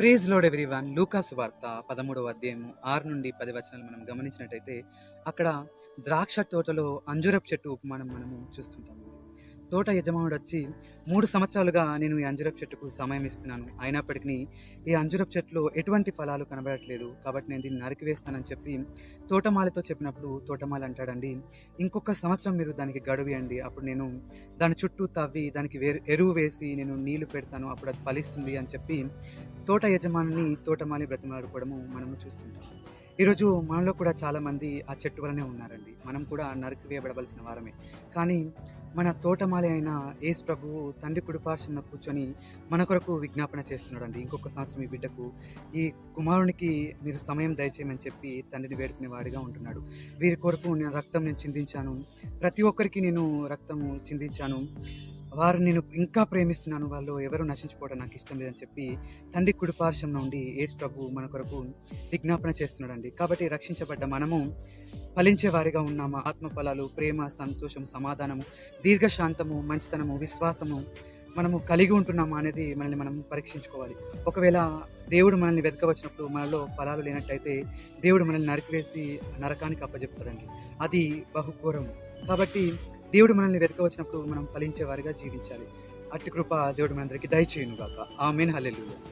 Praise load everyone లూకాస్ వార్త పదమూడవ అధ్యాయము ఆరు నుండి పది వచనాలు మనం గమనించినట్టయితే అక్కడ ద్రాక్ష తోటలో అంజురపు చెట్టు ఉపమానం మనము చూస్తుంటాము. తోట యజమానుడు వచ్చి మూడు సంవత్సరాలుగా నేను ఈ అంజురపు చెట్టుకు సమయం ఇస్తున్నాను. అయినప్పటికీ ఈ అంజురపు చెట్టులో ఎటువంటి ఫలాలు కనబడట్లేదు. కాబట్టి నేను దీన్ని నరికివేస్తానని చెప్పి తోటమాలితో చెప్పినప్పుడు తోటమాలి అంటాడండి ఇంకొక సంవత్సరం మీరు దానికి గడువియండి అప్పుడు నేను దాని చుట్టూ తవ్వి దానికి వేరు ఎరువు వేసి నేను నీళ్ళు పెడతాను. అప్పుడు అది ఫలిస్తుంది అని చెప్పి తోట యజమానిని తోటమాలి బ్రతిమాడుకోవడము మనము చూస్తుంటాం. ఈరోజు మనలో కూడా చాలామంది ఆ చెట్టు వలనే ఉన్నారండి. మనం కూడా నరికి వేయబడవలసిన వారమే. కానీ మన తోటమాలి అయిన ఏసు ప్రభువు తండ్రి కుడిపార్శ్వంలో కూర్చొని మన కొరకు విజ్ఞాపన చేస్తున్నాడండి. ఇంకొక సంవత్సరం ఈ బిడ్డకు ఈ కుమారునికి మీరు సమయం దయచేయమని చెప్పి తండ్రిని వేడుకునే వాడిగా ఉంటున్నాడు. వీరి కొరకు నేను రక్తం నేను చిందించాను. ప్రతి ఒక్కరికి నేను రక్తం చిందించాను. వారు నేను ఇంకా ప్రేమిస్తున్నాను. వాళ్ళు ఎవరు నశించుకోవడం నాకు ఇష్టం లేదని చెప్పి తండ్రి కుడిపార్శ్వం నుండి యేసు ప్రభు మన కొరకు విజ్ఞాపన చేస్తున్నాడండి. కాబట్టి రక్షించబడ్డ మనము ఫలించే వారిగా ఉన్నాము. ఆత్మ ఫలాలు ప్రేమ సంతోషం సమాధానము దీర్ఘశాంతము మంచితనము విశ్వాసము మనము కలిగి ఉంటున్నామా అనేది మనల్ని మనం పరీక్షించుకోవాలి. ఒకవేళ దేవుడు మనల్ని వెతకవచ్చినప్పుడు మనలో ఫలాలు లేనట్టయితే దేవుడు మనల్ని నరికివేసి నరకానికి అప్పచెప్తాడండి అది బహుఘోరం కాబట్టి దేవుడు మనల్ని వెతకవచ్చినప్పుడు మనం ఫలించేవారిగా జీవించాలి. అట్టి కృప దేవుడు మనందరికీ దయచేయను గాక ఆమెన్. హల్లెలూయా.